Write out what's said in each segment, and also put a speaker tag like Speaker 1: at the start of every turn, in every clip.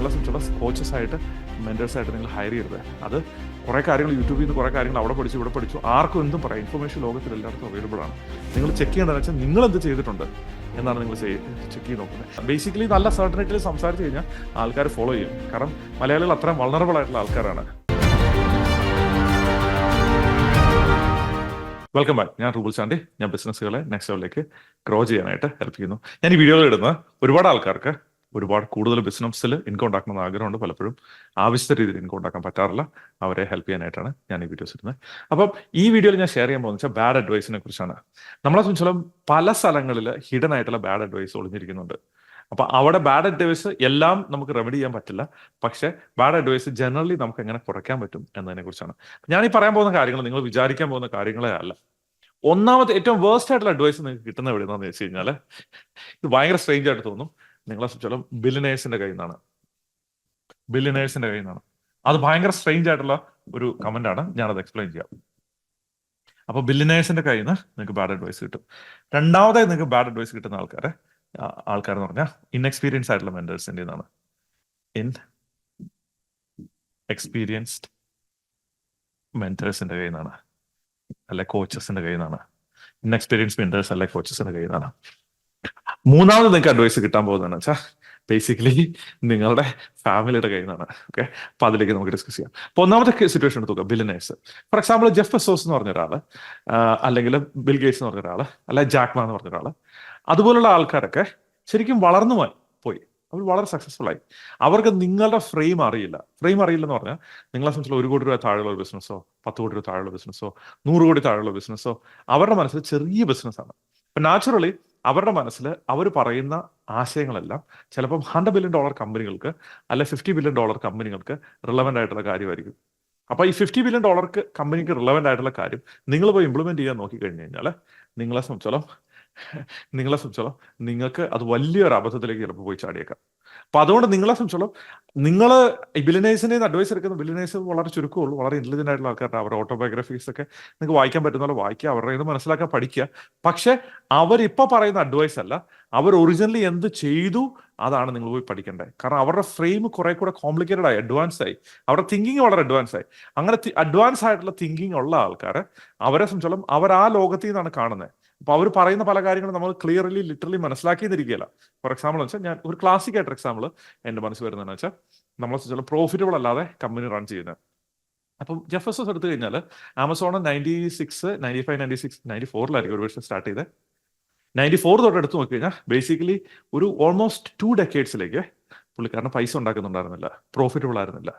Speaker 1: നിങ്ങളെ സംബന്ധിച്ചുള്ള കോച്ചസായിട്ട് മെന്റേഴ്സായിട്ട് നിങ്ങൾ ഹയർ ചെയ്യരുത്. അത് കുറേ കാര്യങ്ങൾ യൂട്യൂബിൽ നിന്ന് കുറേ കാര്യങ്ങൾ അവിടെ പഠിച്ചു ഇവിടെ പഠിച്ചു. ആർക്കും എന്തും പറയാം. ഇൻഫർമേഷൻ ലോകത്തിൽ എല്ലായിടത്തും അവൈലബിൾ ആണ്. നിങ്ങൾ ചെക്ക് ചെയ്യേണ്ടതെന്ന് വെച്ചാൽ നിങ്ങൾ എന്ത് ചെയ്തിട്ടുണ്ട് എന്നാണ് നിങ്ങൾ ചെക്ക് ചെയ്ത് നോക്കുന്നത്. ബേസിക്കലി നല്ല സർട്ടനിറ്റിൽ സംസാരിച്ച് കഴിഞ്ഞാൽ ആൾക്കാർ ഫോളോ ചെയ്യും. കാരണം മലയാളികൾ അത്രയും വളണറബിൾ ആയിട്ടുള്ള ആൾക്കാരാണ്. വെൽക്കം ബാക്ക് ഞാൻ റൂബിൾ ചാണ്ടി. ഞാൻ ബിസിനസ്സുകളെ നെക്സ്റ്റ് ലെവലിലേക്ക് ഗ്രോ ചെയ്യാനായിട്ട് ഹെൽപ്പ് ചെയ്യുന്നു. ഞാൻ ഈ വീഡിയോയിൽ ഇടുന്ന ഒരുപാട് ആൾക്കാർക്ക് ഒരുപാട് കൂടുതൽ ബിസിനസ്സിൽ ഇൻകം ഉണ്ടാക്കണമെന്ന് ആഗ്രഹമുണ്ട് പലപ്പോഴും. ആവശ്യത്തെ രീതിയിൽ ഇൻകം ഉണ്ടാക്കാൻ പറ്റാറില്ല. അവരെ ഹെൽപ്പ് ചെയ്യാനായിട്ടാണ് ഞാൻ ഈ വീഡിയോസ് ഇടുന്നത്. അപ്പം ഈ വീഡിയോയിൽ ഞാൻ ഷെയർ ചെയ്യാൻ പോകുന്നത് ബാഡ് അഡ്വൈസിനെ കുറിച്ചാണ്. നമ്മളെ സംബന്ധിച്ചോളം പല സ്ഥലങ്ങളിൽ ഹിഡൻ ആയിട്ടുള്ള ബാഡ് അഡ്വൈസ് ഒളിഞ്ഞിരിക്കുന്നുണ്ട്. അപ്പൊ അവിടെ ബാഡ് അഡ്വൈസ് എല്ലാം നമുക്ക് റെമഡി ചെയ്യാൻ പറ്റില്ല. പക്ഷെ ബാഡ് അഡ്വൈസ് ജനറലി നമുക്ക് എങ്ങനെ കുറയ്ക്കാൻ പറ്റും എന്നതിനെ കുറിച്ചാണ്. ഞാൻ ഈ പറയാൻ പോകുന്ന കാര്യങ്ങൾ നിങ്ങൾ വിചാരിക്കാൻ പോകുന്ന കാര്യങ്ങളെ അല്ല. ഒന്നാമത്തെ ഏറ്റവും വേർസ്റ്റ് ആയിട്ടുള്ള അഡ്വൈസ് നിങ്ങൾക്ക് കിട്ടുന്ന എവിടെയെന്ന് വെച്ച് കഴിഞ്ഞാൽ ഇത് ഭയങ്കര സ്ട്രേഞ്ച് ആയിട്ട് തോന്നും. നിങ്ങളെ സംബന്ധിച്ചോളം ബില്ലിനേഴ്സിന്റെ കയ്യിൽ നിന്നാണ്. ബില്ലിനേഴ്സിന്റെ കയ്യിൽ നിന്നാണ്. അത് ഭയങ്കര സ്ട്രെയിഞ്ച് ആയിട്ടുള്ള ഒരു കമന്റ് ആണ്. ഞാനത് എക്സ്പ്ലെയിൻ ചെയ്യാം. അപ്പൊ ബില്ലിനേഴ്സിന്റെ കയ്യിൽ നിന്ന് നിങ്ങൾക്ക് ബാഡ് അഡ്വൈസ് കിട്ടും. രണ്ടാമതായി നിങ്ങൾക്ക് ബാഡ് അഡ്വൈസ് കിട്ടുന്ന ആൾക്കാരെ ആൾക്കാർ എന്ന് പറഞ്ഞാൽ ഇൻഎക്സ്പീരിയൻസ് ആയിട്ടുള്ള മെന്റേഴ്സിന്റെ നിന്നാണ്. ഇൻ എക്സ്പീരിയൻസ്ഡ് മെന്റേഴ്സിന്റെ കയ്യിൽ നിന്നാണ്. അല്ലെ കോച്ചസിന്റെ കയ്യിൽ നിന്നാണ്. ഇൻഎക്സ്പീരിയൻസ് മെന്റേഴ്സ് അല്ലെ കോച്ചസിന്റെ കയ്യിൽ നിന്നാണ്. മൂന്നാമത് നിങ്ങൾക്ക് അഡ്വൈസ് കിട്ടാൻ പോകുന്നതെന്ന് വെച്ചാൽ ബേസിക്കലി നിങ്ങളുടെ ഫാമിലിയുടെ കയ്യിൽ നിന്നാണ്. ഓക്കെ അപ്പൊ അതിലേക്ക് നമുക്ക് ഡിസ്കസ് ചെയ്യാം. അപ്പൊ ഒന്നാമത്തെ സിറ്റുവേഷൻ എടുത്തു billionaires for example Jeff Bezos എന്ന് പറഞ്ഞ ഒരാൾ അല്ലെങ്കിൽ ബിൽ ഗേറ്റ്സ് എന്ന് പറഞ്ഞ ഒരാൾ അല്ലെ ജാക്മ എന്ന് പറഞ്ഞ ഒരാൾ അതുപോലുള്ള ആൾക്കാരൊക്കെ ശരിക്കും വളർന്നു പോയി. അവർ വളരെ സക്സസ്ഫുൾ ആയി. അവർക്ക് നിങ്ങളുടെ ഫ്രെയിം അറിയില്ല. ഫ്രെയിം അറിയില്ല എന്ന് പറഞ്ഞാൽ നിങ്ങളെ സംബന്ധിച്ചുള്ള ഒരു കോടി രൂപ താഴെയുള്ള ബിസിനസ്സോ പത്ത് കോടി രൂപ താഴെയുള്ള ബിസിനസ്സോ നൂറ് കോടി താഴെയുള്ള ബിസിനസ്സോ അവരുടെ മനസ്സിൽ ചെറിയ ബിസിനസ്സാണ് അപ്പൊ നാച്ചുറലി അവരുടെ മനസ്സിൽ അവർ പറയുന്ന ആശയങ്ങളെല്ലാം ചിലപ്പം ഹൺഡ്രഡ് ബില്യൺ ഡോളർ കമ്പനികൾക്ക് അല്ലെ ഫിഫ്റ്റി ബില്യൺ ഡോളർ കമ്പനികൾക്ക് റിലവന്റ് ആയിട്ടുള്ള കാര്യമായിരിക്കും. അപ്പോൾ ഈ ഫിഫ്റ്റി ബില്യൺ ഡോളർക്ക് കമ്പനിക്ക് റിലവന്റ് ആയിട്ടുള്ള കാര്യം നിങ്ങൾ പോയി ഇംപ്ലിമെന്റ് ചെയ്യാൻ നോക്കി കഴിഞ്ഞ് കഴിഞ്ഞാൽ നിങ്ങളെ സംബന്ധിച്ചോളം നിങ്ങളെ സംബന്ധിച്ചോളം നിങ്ങൾക്ക് അത് വലിയൊരു അബദ്ധത്തിലേക്ക് ചിലപ്പോൾ പോയി ചാടിയേക്കാം. അപ്പൊ അതുകൊണ്ട് നിങ്ങളെ സംബന്ധിച്ചോളം നിങ്ങൾ ബിലിനേഴ്സിനെ അഡ്വൈസ് എടുക്കുന്ന ബിലിനേഴ്സ് വളരെ ചുരുക്കമുള്ളൂ വളരെ ഇന്റലിജന്റ് ആയിട്ടുള്ള ആൾക്കാരുടെ അവരുടെ ഓട്ടോബയോഗ്രഫീസ് ഒക്കെ നിങ്ങൾക്ക് വായിക്കാൻ പറ്റുന്ന പോലെ വായിക്കുക അവരുടെ ഇത് മനസ്സിലാക്കാൻ പഠിക്കുക. പക്ഷെ അവരിപ്പോ പറയുന്ന അഡ്വൈസ് അല്ല. അവർ ഒറിജിനലി എന്ത് ചെയ്തു? അതാണ് നിങ്ങൾ പോയി പഠിക്കേണ്ടത് കാരണം അവരുടെ ഫ്രെയിം കുറെ കൂടെ കോംപ്ലിക്കേറ്റഡ് ആയി അഡ്വാൻസ് ആയി. അവരുടെ തിങ്കിങ് വളരെ അഡ്വാൻസ് ആയി. അങ്ങനെ അഡ്വാൻസ് ആയിട്ടുള്ള തിങ്കിങ് ഉള്ള ആൾക്കാർ അവരെ സംബന്ധിച്ചോളം അവർ ആ ലോകത്തിൽ നിന്നാണ് കാണുന്നത് അപ്പൊ അവർ പറയുന്ന പല കാര്യങ്ങളും നമ്മൾ ക്ലിയർലി ലിറ്ററലി മനസ്സിലാക്കിയെന്നിരിക്കുകയില്ല. ഫോർ എക്സാമ്പിൾ എന്ന് വെച്ചാൽ ഞാൻ ഒരു ക്ലാസിക് ആയിട്ട് എക്സാമ്പിൾ എന്റെ മനസ്സിൽ വരുന്നതെന്ന് വെച്ചാൽ നമ്മളെ സംബന്ധിച്ചോളം പ്രോഫിറ്റബിൾ അല്ലാതെ കമ്പനി റൺ ചെയ്യുന്നത്. അപ്പം ജെഫസസ് എടുത്തു കഴിഞ്ഞാൽ Amazon ninety six ninety five ninety six ninety ഫോറിലായിരിക്കും ഒരു വർഷം സ്റ്റാർട്ട് ചെയ്തത് നയന്റി ഫോർ തൊട്ട് എടുത്ത് നോക്കി കഴിഞ്ഞാൽ ബേസിക്കലി ഒരു ഓൾമോസ്റ്റ് ടു ഡെക്കേഡ്സിലേക്ക് പുള്ളിക്കാരന് പൈസ ഉണ്ടാക്കുന്നുണ്ടായിരുന്നില്ല പ്രോഫിറ്റബിൾ ആയിരുന്നില്ല.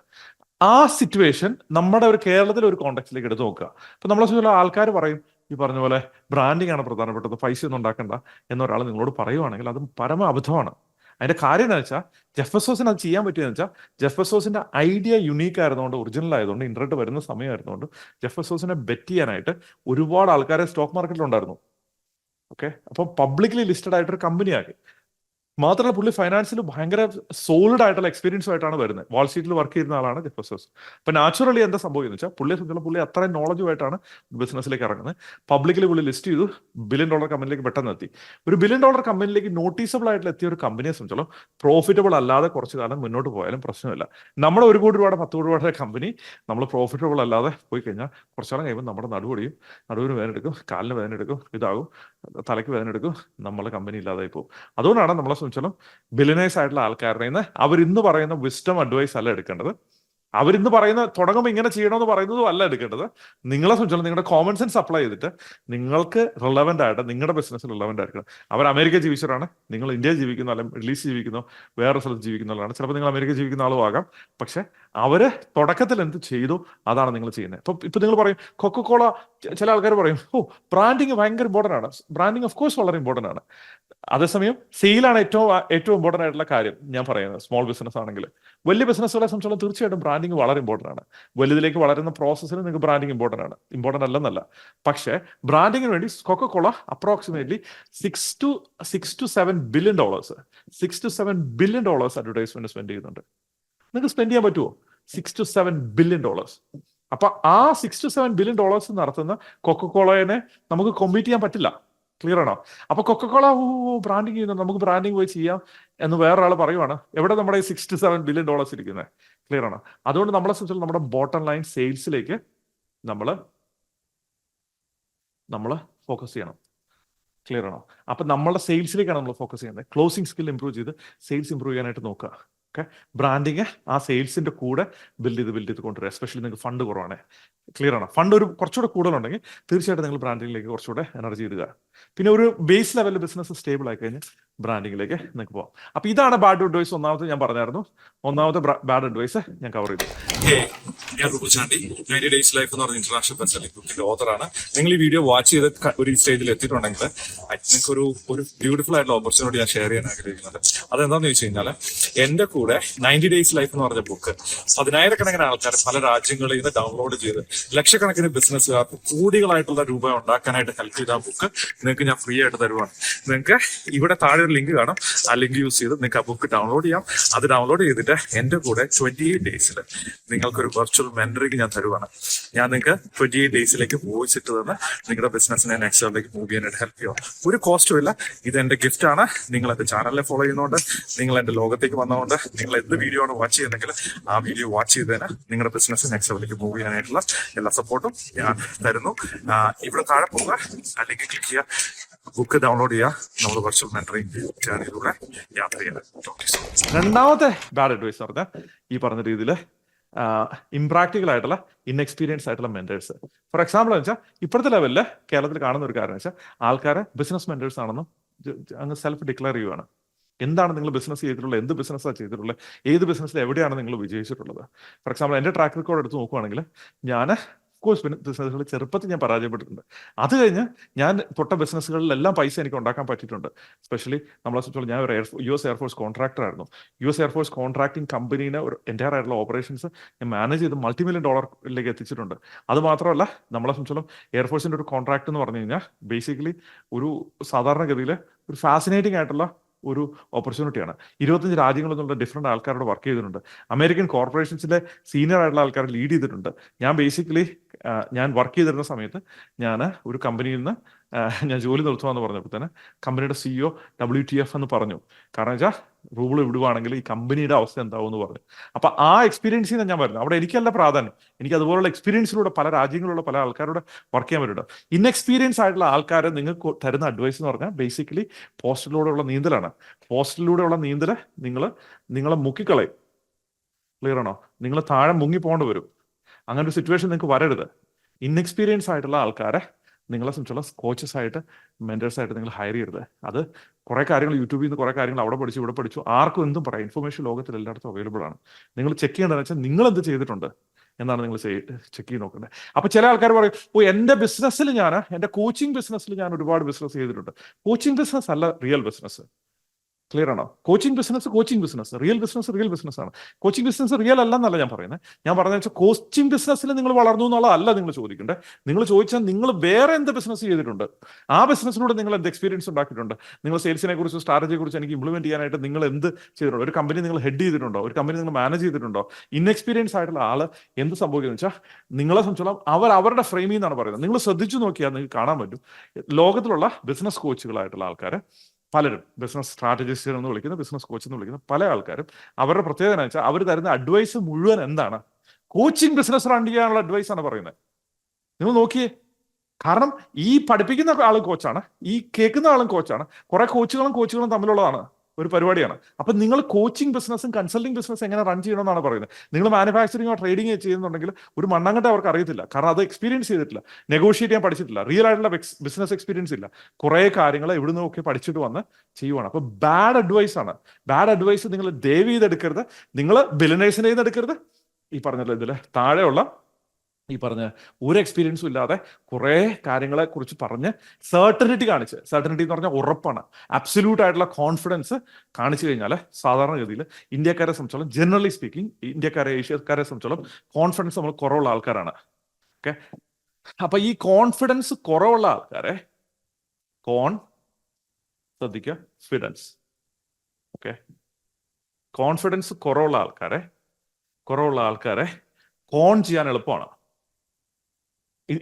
Speaker 1: ആ സിറ്റുവേഷൻ നമ്മുടെ ഒരു കേരളത്തിലെ ഒരു കോണ്ടാക്സിലേക്ക് എടുത്ത് നോക്കുക. അപ്പൊ നമ്മളെ സംബന്ധിച്ചുള്ള ആൾക്കാർ പറയും ഈ പറഞ്ഞ പോലെ ബ്രാൻഡിംഗ് ആണ് പ്രധാനപ്പെട്ടത് പൈസ ഒന്നും ഉണ്ടാക്കണ്ട എന്നൊരാൾ നിങ്ങളോട് പറയുവാണെങ്കിൽ അത് പരമ അബദ്ധമാണ്. അതിന്റെ കാര്യം എന്താ വെച്ചാൽ ജെഫസോസിന് അത് ചെയ്യാൻ പറ്റിയെന്ന് വെച്ചാൽ ജെഫസോസിന്റെ ഐഡിയ യുണീക്ക് ആയിരുന്നുകൊണ്ട് ഒറിജിനൽ ആയതുകൊണ്ട് ഇന്റർനെറ്റ് വരുന്ന സമയമായിരുന്നുകൊണ്ട് ജെഫസോസിനെ ബെറ്റ് ചെയ്യാനായിട്ട് ഒരുപാട് ആൾക്കാരെ സ്റ്റോക്ക് മാർക്കറ്റിൽ ഉണ്ടായിരുന്നു. ഓക്കെ അപ്പം പബ്ലിക്കലി ലിസ്റ്റഡ് ആയിട്ടൊരു കമ്പനിയാക്കി മാത്രമല്ല പുള്ളി ഫൈനാൻസിൽ ഭയങ്കര സോളിഡ് ആയിട്ടുള്ള എക്സ്പീരിയൻസ് ആയിട്ടാണ് വരുന്നത്. വാൾ സ്ട്രീറ്റിൽ വർക്ക് ചെയ്യുന്ന ആളാണ് ജെഫ് ബസോസ് അപ്പൊ നാച്ചുറലി എന്താ സംഭവിക്കുന്നത് വെച്ചാൽ പുള്ളിയെ സംബന്ധിച്ചുള്ള പുള്ളി അത്രയും നോളജുമായിട്ടാണ് ബിസിനസ്സിലേക്ക് ഇറങ്ങുന്നത്. പബ്ലിക്കിൽ പുള്ളി ലിസ്റ്റ് ചെയ്തു ബില്യൺ ഡോളർ കമ്പനിയിലേക്ക് പെട്ടെന്ന് എത്തി. ഒരു ബില്യൺ ഡോളർ കമ്പനിയിലേക്ക് നോട്ടീസബിൾ ആയിട്ടുള്ള എത്തിയ ഒരു കമ്പനിയെ സംബന്ധിച്ചോളം പ്രോഫിറ്റബിൾ അല്ലാതെ കുറച്ച് കാലം മുന്നോട്ട് പോയാലും പ്രശ്നമില്ല. നമ്മുടെ ഒരു കോടി രൂപയുടെ പത്ത് കോടി രൂപയുടെ കമ്പനി നമ്മൾ പ്രോഫിറ്റബിൾ അല്ലാതെ പോയി കഴിഞ്ഞാൽ കുറച്ചാളം കഴിയുമ്പോൾ നമ്മുടെ നടുപൊടിയും നടുവിന് വേദന എടുക്കും കാലിന് വേദന എടുക്കും ഇതാകും തലയ്ക്ക് വേദന എടുക്കും നമ്മളെ കമ്പനി ഇല്ലാതായി പോകും. അതുകൊണ്ടാണ് നമ്മളെ സംബന്ധിച്ചാലും ബിലിനേഴ്സ് ആയിട്ടുള്ള ആൾക്കാരുടെ നിന്ന് അവരിന്ന് പറയുന്ന വിസ്റ്റം അഡ്വൈസ് അല്ല എടുക്കേണ്ടത്. അവരിന്ന് പറയുന്ന തുടങ്ങുമ്പോൾ ഇങ്ങനെ ചെയ്യണമെന്ന് പറയുന്നതും അല്ല എടുക്കേണ്ടത്. നിങ്ങളെ സംബന്ധിച്ചോളം നിങ്ങളുടെ കോമൺ സെൻസ് അപ്ലൈ ചെയ്തിട്ട് നിങ്ങൾക്ക് റിലവന്റ് ആയിട്ട് നിങ്ങളുടെ ബിസിനസ്സിൽ റിലവന്റ് ആയിരിക്കണം. അവർ അമേരിക്ക ജീവിച്ചവരാണ്. നിങ്ങൾ ഇന്ത്യ ജീവിക്കുന്നോ അല്ലെങ്കിൽ മിഡിൽ ഈസ്റ്റ് ജീവിക്കുന്നോ വേറെ സ്ഥലത്ത് ജീവിക്കുന്നവരാണ് ചിലപ്പോൾ നിങ്ങൾ അമേരിക്ക ജീവിക്കുന്ന ആളും ആകാം. പക്ഷെ അവർ തുടക്കത്തിൽ എന്ത് ചെയ്തു? അതാണ് നിങ്ങൾ ചെയ്യുന്നത്. ഇപ്പൊ ഇപ്പൊ നിങ്ങൾ പറയും കൊക്കക്കോള ചില ആൾക്കാർ പറയും ഓ ബ്രാൻഡിങ് ഭയങ്കര ഇമ്പോർട്ടന്റ് ആണ്. ബ്രാൻഡിങ് ഓഫ് കോഴ്സ് വളരെ ഇമ്പോർട്ടന്റ് ആണ്. അതേസമയം സെയിലാണ് ഏറ്റവും ഏറ്റവും ഇമ്പോർട്ടന്റ് ആയിട്ടുള്ള കാര്യം ഞാൻ പറയുന്നത് സ്മോൾ ബിസിനസ് ആണെങ്കിൽ. വലിയ ബിസിനസ്സുകളെ സംബന്ധിച്ചോളം തീർച്ചയായിട്ടും ബ്രാൻഡിങ് വളരെ ഇമ്പോർട്ടന്റ് ആണ്. വലുതിലേക്ക് വളരുന്ന പ്രോസസ്സിന് നിങ്ങൾക്ക് ബ്രാൻഡിങ് ഇമ്പോർട്ടന്റ് ആണ്. ഇമ്പോർട്ടന്റ് അല്ലെന്നല്ല. പക്ഷേ ബ്രാൻഡിങ്ങിന് വേണ്ടി Coca Cola approximately six two six two seven billion dollars six two seven billion dollars advertisement spend ചെയ്യുന്നുണ്ട്. നിങ്ങൾക്ക് സ്പെൻഡ് ചെയ്യാൻ പറ്റുമോ six two seven billion dollars അപ്പൊ ആ six two seven billion dollars നടത്തുന്ന കൊക്കക്കോളയെ നമുക്ക് കോമ്പീറ്റ് ചെയ്യാൻ പറ്റില്ല. ക്ലിയർ ആണോ? അപ്പൊ കൊക്കക്കോള ബ്രാൻഡിങ് ചെയ്യുന്നു നമുക്ക് ബ്രാൻഡിങ് പോയി ചെയ്യാം എന്ന് വേറൊരാൾ പറയുവാണ്. എവിടെ നമ്മുടെ ഈ ടു സെവൻ ബില്യൺ ഡോളേഴ്സ് ഇരിക്കുന്നത് ക്ലിയർ ആണ്? അതുകൊണ്ട് നമ്മളെ സംബന്ധിച്ചാൽ നമ്മുടെ ബോട്ടം ലൈൻ സെയിൽസിലേക്ക് നമ്മൾ നമ്മൾ ഫോക്കസ് ചെയ്യണം. ക്ലിയർ ആണോ? അപ്പൊ നമ്മളുടെ സെയിൽസിലേക്കാണ് നമ്മൾ ഫോക്കസ് ചെയ്യുന്നത്. ക്ലോസിംഗ് സ്കിൽ ഇംപ്രൂവ് ചെയ്ത് സെയിൽസ് ഇംപ്രൂവ് ചെയ്യാനായിട്ട് നോക്കുക. ഓക്കെ ബ്രാൻഡിങ് ആ സെയിൽസിന്റെ കൂടെ ബിൽഡ് ചെയ്ത് ബിൽഡ് ചെയ്ത് കൊണ്ടുവരിക. എസ്പെഷ്യലി നിങ്ങൾക്ക് ഫണ്ട് കുറവാണ്. ക്ലിയർ ആണ്? ഫണ്ട് ഒരു കുറച്ചുകൂടെ കൂടുതലുണ്ടെങ്കിൽ തീർച്ചയായിട്ടും നിങ്ങൾ ബ്രാൻഡിങ്ങിലേക്ക് കുറച്ചുകൂടെ എനർജി ഇടുക. പിന്നെ ഒരു ബേസ് ലെവലിൽ ബിസിനസ് സ്റ്റേബിൾ ആയി കഴിഞ്ഞാൽ ബ്രാൻഡിങ്ങിലേക്ക് നിങ്ങൾക്ക് പോകാം അപ്പൊ ഇതാണ് ബാഡ് അഡ്വൈസ് ഒന്നാമത്തെ ഞാൻ പറഞ്ഞായിരുന്നു. ഒന്നാമത്തെ ബാഡ് അഡ്വൈസ് ഞാൻ കവർ ചെയ്തു.
Speaker 2: ഞാൻ ഡേയ്സ് ലൈഫ് എന്ന് പറഞ്ഞ ഇന്റർനാഷണൽ ബെസ്റ്റ് ബുക്കിന്റെ നിങ്ങൾ ഈ വീഡിയോ വാച്ച് ചെയ്ത് ഒരു സ്റ്റേജിൽ എത്തിയിട്ടുണ്ടെങ്കിൽ നിങ്ങൾക്ക് ഒരു ഒരു ബ്യൂട്ടിഫുൾ ആയിട്ടുള്ള ഓപ്പർച്യൂണിറ്റി ഞാൻ ഷെയർ ചെയ്യാൻ ആഗ്രഹിക്കുന്നത്. അതെന്താന്ന് വെച്ച് കഴിഞ്ഞാൽ എന്റെ കൂടെ നയന്റി ഡേയ്സ് ലൈഫ് എന്ന് പറഞ്ഞ ബുക്ക് പതിനായിരക്കണക്കിന് ആൾക്കാർ പല രാജ്യങ്ങളിൽ നിന്ന് ഡൗൺലോഡ് ചെയ്ത് ലക്ഷക്കണക്കിന് ബിസിനസ്സുകാർക്ക് കോടികളായിട്ടുള്ള രൂപ ഉണ്ടാക്കാനായിട്ട് ഹെൽപ്പ് ചെയ്ത ആ ബുക്ക് നിങ്ങൾക്ക് ഞാൻ ഫ്രീ ആയിട്ട് തരുവാണ്. നിങ്ങൾക്ക് ഇവിടെ താഴെ ഒരു ലിങ്ക് കാണും. ആ ലിങ്ക് യൂസ് ചെയ്ത് നിങ്ങൾക്ക് ആ ബുക്ക് ഡൗൺലോഡ് ചെയ്യാം. അത് ഡൗൺലോഡ് ചെയ്തിട്ട് എന്റെ കൂടെ ട്വന്റി എയ്റ്റ് ഡേയ്സിൽ നിങ്ങൾക്കൊരു വെർച്വൽ മെന്ററിംഗ് ഞാൻ തരുവാണ്. ഞാൻ നിങ്ങൾക്ക് ട്വന്റി എയ്റ്റ് ഡേയ്സിലേക്ക് പോയിച്ചിട്ട് തന്നെ നിങ്ങളുടെ ബിസിനസ്സിനെ നെക്സ്റ്റ് ലെവലിലേക്ക് മൂവ് ചെയ്യാനായിട്ട് ഹെൽപ്പ് ചെയ്യും. ഒരു കോസ്റ്റും ഇല്ല. ഇത് എന്റെ ഗിഫ്റ്റ് ആണ്. നിങ്ങൾ എന്റെ ചാനലിനെ ഫോളോ ചെയ്യുന്നതുകൊണ്ട് നിങ്ങൾ എന്റെ ലോകത്തേക്ക് വന്നതുകൊണ്ട് നിങ്ങൾ എന്ത് വീഡിയോ ആണ് വാച്ച് ചെയ്യുന്നെങ്കിൽ ആ വീഡിയോ വാച്ച് ചെയ്തതിന് നിങ്ങളുടെ ബിസിനസ് നെക്സ്റ്റ് ലെവലിലേക്ക് മൂവ് ചെയ്യാനായിട്ടുള്ള എല്ലാ സപ്പോർട്ടും ഞാൻ തരുന്നു. ഇവിടെ താഴെ പോവുക. അല്ലെങ്കിൽ ക്ലിക്ക് ചെയ്യുക. ബുക്ക് ഡൗൺലോഡ് ചെയ്യുക നമ്മൾ വെർച്വൽ മെന്ററിംഗ് ജേർണിയിലൂടെ യാത്ര ചെയ്യുക
Speaker 1: രണ്ടാമത്തെ ബാഡ് അഡ്വൈസ് പറഞ്ഞാൽ ഈ പറഞ്ഞ രീതിയിൽ ഇംപ്രാക്ടിക്കൽ ആയിട്ടുള്ള ഇൻഎക്സ്പീരിയൻസ് ആയിട്ടുള്ള മെന്റേഴ്സ് ഫോർ എക്സാമ്പിൾ വെച്ചാൽ ഇപ്പോഴത്തെ ലെവലിൽ കേരളത്തിൽ കാണുന്ന ഒരു കാര്യം വെച്ചാൽ ആൾക്കാരെ ബിസിനസ് മെന്റേഴ്സ് ആണെന്നും അങ്ങ് സെൽഫ് ഡിക്ലെയർ ചെയ്യുവാണ്. എന്താണ് നിങ്ങൾ ബിസിനസ് ചെയ്തിട്ടുള്ളത്? എന്ത് ബിസിനസ്സാണ് ചെയ്തിട്ടുള്ളത്? ഏത് ബിസിനസ്സിൽ എവിടെയാണ് നിങ്ങൾ വിജയിച്ചിട്ടുള്ളത്? ഫോർ എക്സാമ്പിൾ എന്റെ ട്രാക്ക് റെക്കോർഡ് എടുത്ത് നോക്കുവാണെങ്കിൽ ഞാൻ കോഴ്സ് ബിസിനസ്സുകൾ ചെറുപ്പത്തിൽ ഞാൻ പരാജയപ്പെട്ടിട്ടുണ്ട്. അത് കഴിഞ്ഞ് ഞാൻ തൊട്ട ബിസിനസ്സുകളിലെല്ലാം പൈസ എനിക്ക് ഉണ്ടാക്കാൻ പറ്റിയിട്ടുണ്ട്. സ്പെഷ്യലി നമ്മളെ സംബന്ധിച്ചോളം ഞാൻ ഒരു air U S air force contractor ആയിരുന്നു. U S air force contracting കമ്പനീനെ ഒരു എന്റയർ ആയിട്ടുള്ള ഓപ്പറേഷൻസ് ഞാൻ മാനേജ് ചെയ്ത് മൾട്ടി മില്യൺ ഡോളറിലേക്ക് എത്തിച്ചിട്ടുണ്ട്. അത് മാത്രമല്ല നമ്മളെ സംബന്ധിച്ചോളം എയർഫോഴ്സിന്റെ ഒരു കോൺട്രാക്ട് എന്ന് പറഞ്ഞു കഴിഞ്ഞാൽ ബേസിക്കലി ഒരു സാധാരണഗതിയിൽ ഒരു ഫാസിനേറ്റിംഗ് ആയിട്ടുള്ള ഒരു ഓപ്പർച്യൂണിറ്റിയാണ് ഇരുപത്തഞ്ച് രാജ്യങ്ങളിൽ നിന്നുള്ള ഡിഫറെന്റ് ആൾക്കാരോട് വർക്ക് ചെയ്തിട്ടുണ്ട്. അമേരിക്കൻ കോർപ്പറേഷൻസിലെ സീനിയർ ആയിട്ടുള്ള ആൾക്കാർ ലീഡ് ചെയ്തിട്ടുണ്ട്. ഞാൻ ബേസിക്കലി ഞാൻ വർക്ക് ചെയ്തിരുന്ന സമയത്ത് ഞാൻ ഒരു കമ്പനിയിൽ നിന്ന് ഞാൻ ജോലി നിർത്തുവാന്ന് പറഞ്ഞപ്പോൾ തന്നെ കമ്പനിയുടെ സിഇഒ ഡബ്ല്യു ടി എഫ് എന്ന് പറഞ്ഞു. കാരണം വെച്ചാൽ റൂൾ വിടുവാണെങ്കിൽ ഈ കമ്പനിയുടെ അവസ്ഥ എന്താവും എന്ന് പറഞ്ഞു. അപ്പൊ ആ എക്സ്പീരിയൻസിൽ നിന്ന് ഞാൻ പറഞ്ഞു അവിടെ എനിക്കല്ല പ്രാധാന്യം. എനിക്ക് അതുപോലുള്ള എക്സ്പീരിയൻസിലൂടെ പല രാജ്യങ്ങളിലുള്ള പല ആൾക്കാരോട് വർക്ക് ചെയ്യാൻ പറ്റും ഇൻഎക്സ്പീരിയൻസ് ആയിട്ടുള്ള ആൾക്കാരെ നിങ്ങൾക്ക് തരുന്ന അഡ്വൈസ് എന്ന് പറഞ്ഞാൽ ബേസിക്കലി പോസ്റ്റിലൂടെയുള്ള നീന്തലാണ്. പോസ്റ്റിലൂടെയുള്ള നീന്തൽ നിങ്ങൾ നിങ്ങളെ മുക്കിക്കളയും. ക്ലിയർ ആണോ? നിങ്ങൾ താഴെ മുങ്ങി പോകേണ്ടി വരും. അങ്ങനെ ഒരു സിറ്റുവേഷൻ നിങ്ങൾക്ക് വരരുത്. ഇൻഎക്സ്പീരിയൻസ് ആയിട്ടുള്ള ആൾക്കാരെ നിങ്ങളെ സംബന്ധിച്ചുള്ള കോച്ചസ് ആയിട്ട് മെന്റേഴ്സ് ആയിട്ട് നിങ്ങൾ ഹയർ ചെയ്യരുത്. അത് കുറെ കാര്യങ്ങൾ യൂട്യൂബിൽ നിന്ന് കുറെ കാര്യങ്ങൾ അവിടെ പഠിച്ചു ഇവിടെ പഠിച്ചു. ആർക്കും എന്തും പറയാം. ഇൻഫർമേഷൻ ലോകത്തിൽ എല്ലായിടത്തും അവൈലബിൾ ആണ്. നിങ്ങൾ ചെക്ക് ചെയ്യേണ്ടതെന്ന് വെച്ചാൽ നിങ്ങൾ എന്ത് ചെയ്തിട്ടുണ്ട് എന്നാണ് നിങ്ങൾ ചെക്ക് ചെയ്ത് നോക്കേണ്ടത്. അപ്പൊ ചില ആൾക്കാർ പറയും ഓ എന്റെ ബിസിനസ്സിൽ ഞാൻ എന്റെ കോച്ചിങ് ബിസിനസ്സിൽ ഞാൻ ഒരുപാട് ബിസിനസ് ചെയ്തിട്ടുണ്ട്. കോച്ചിങ് ബിസിനസ് അല്ല റിയൽ ബിസിനസ് ക്ലിയർ ആണോ? Coaching business coaching business real business real business ആണ്. കോച്ചിങ് ബിസിനസ് റിയൽ അല്ലെന്നല്ല ഞാൻ പറയുന്നത് ഞാൻ പറഞ്ഞ വെച്ചാൽ കോച്ചിങ് ബിസിനസ്സിൽ നിങ്ങൾ വളർന്നു എന്നുള്ളതല്ല നിങ്ങൾ ചോദിക്കേണ്ടത് നിങ്ങൾ ചോദിച്ചാൽ നിങ്ങൾ വേറെ എന്ത് ബിസിനസ് ചെയ്തിട്ടുണ്ട്? ആ ബിസിനസ്സിലൂടെ നിങ്ങൾ എന്ത് എക്സ്പീരിയൻസ് ഉണ്ടാക്കിയിട്ടുണ്ട്? നിങ്ങൾ സെയിൽസിനെ കുറിച്ച് സ്ട്രാറ്റജിയെ കുറിച്ച് എനിക്ക് ഇംപ്ലിമെന്റ് ചെയ്യാനായിട്ട് നിങ്ങൾ എന്ത് ചെയ്തിട്ടുണ്ടോ? ഒരു കമ്പനി നിങ്ങൾ ഹെഡ് ചെയ്തിട്ടുണ്ടോ? ഒരു കമ്പനി നിങ്ങൾ മാനേജ് ചെയ്തിട്ടുണ്ടോ? ഇൻഎക്സ്പീരിയൻസ് ആയിട്ടുള്ള ആൾ എന്ത് സംഭവിക്കുന്നത് വെച്ചാൽ നിങ്ങളെ സംബന്ധിച്ചോളം അവർ അവരുടെ ഫ്രെയിമിൽ നിന്നാണ് പറയുന്നത്. നിങ്ങൾ ശ്രദ്ധിച്ചു നോക്കിയാൽ നിങ്ങൾക്ക് കാണാൻ പറ്റും. ലോകത്തിലുള്ള ബിസിനസ് കോച്ചുകളായിട്ടുള്ള ആൾക്കാർ പലരും ബിസിനസ് സ്ട്രാറ്റജിസ്റ്റ് എന്ന് വിളിക്കുന്ന ബിസിനസ് കോച്ച് എന്ന് വിളിക്കുന്ന പല ആൾക്കാരും അവരുടെ പ്രത്യേകത എന്ന് വെച്ചാൽ അവർ തരുന്ന അഡ്വൈസ് മുഴുവൻ എന്താണ്? കോച്ചിങ് ബിസിനസ് റൺ ചെയ്യാനുള്ള അഡ്വൈസ് ആണ് പറയുന്നത്. നിങ്ങൾ നോക്കിയേ. കാരണം ഈ പഠിപ്പിക്കുന്ന ആളും കോച്ചാണ് ഈ കേൾക്കുന്ന ആളും കോച്ചാണ് കുറെ കോച്ചുകളും കോച്ചുകളും തമ്മിലുള്ളതാണ്. ഒരു പരിപാടിയാണ്. അപ്പം നിങ്ങൾ കോച്ചിങ് ബിസിനസ്സും കൺസൾട്ടിങ് ബിസിനസ് എങ്ങനെ റൺ ചെയ്യണമെന്നാണ് പറയുന്നത്. നിങ്ങൾ മാനുഫാക്ചറിങ്ങോ ട്രേഡിങ്ങോ ചെയ്യുന്നുണ്ടെങ്കിൽ ഒരു മണ്ണാങ്കട്ട അവർക്ക് അറിയത്തില്ല. കാരണം അത് എക്സ്പീരിയൻസ് ചെയ്തിട്ടില്ല. നെഗോഷിയേറ്റ് ചെയ്യാൻ പഠിച്ചിട്ടില്ല. റിയൽ ആയിട്ടുള്ള ബിസിനസ് എക്സ്പീരിയൻസ് ഇല്ല. കുറേ കാര്യങ്ങൾ ഇവിടുന്ന് നിന്നൊക്കെ പഠിച്ചിട്ട് വന്ന് ചെയ്യുവാണ്. അപ്പൊ ബാഡ് അഡ്വൈസ് ആണ്. ബാഡ് അഡ്വൈസ് നിങ്ങൾ ദയവ് ചെയ്തെടുക്കരുത്. നിങ്ങൾ ചെയ്തെടുക്കരുത് എടുക്കരുത്. ഈ പറഞ്ഞല്ലോ ഇതിൽ താഴെയുള്ള ഈ പറഞ്ഞ ഒരു എക്സ്പീരിയൻസും ഇല്ലാതെ കുറെ കാര്യങ്ങളെ കുറിച്ച് പറഞ്ഞ് സർട്ടനിറ്റി കാണിച്ച്. സർട്ടനിറ്റി എന്ന് പറഞ്ഞാൽ ഉറപ്പാണ്. അബ്സല്യൂട്ട് ആയിട്ടുള്ള കോൺഫിഡൻസ് കാണിച്ചു കഴിഞ്ഞാൽ സാധാരണഗതിയിൽ ഇന്ത്യക്കാരെ സംബന്ധിച്ചോളം ജനറലി സ്പീക്കിംഗ് ഇന്ത്യക്കാരെ ഏഷ്യക്കാരെ സംബന്ധിച്ചോളം കോൺഫിഡൻസ് നമ്മൾ കുറവുള്ള ആൾക്കാരാണ്. ഓക്കെ അപ്പൊ ഈ കോൺഫിഡൻസ് കുറവുള്ള ആൾക്കാരെ കോൺ ശ്രദ്ധിക്കുക ഫിഡൻസ് ഓക്കെ കോൺഫിഡൻസ് കുറവുള്ള ആൾക്കാരെ കുറവുള്ള ആൾക്കാരെ കോൺ ചെയ്യാൻ എളുപ്പമാണ്.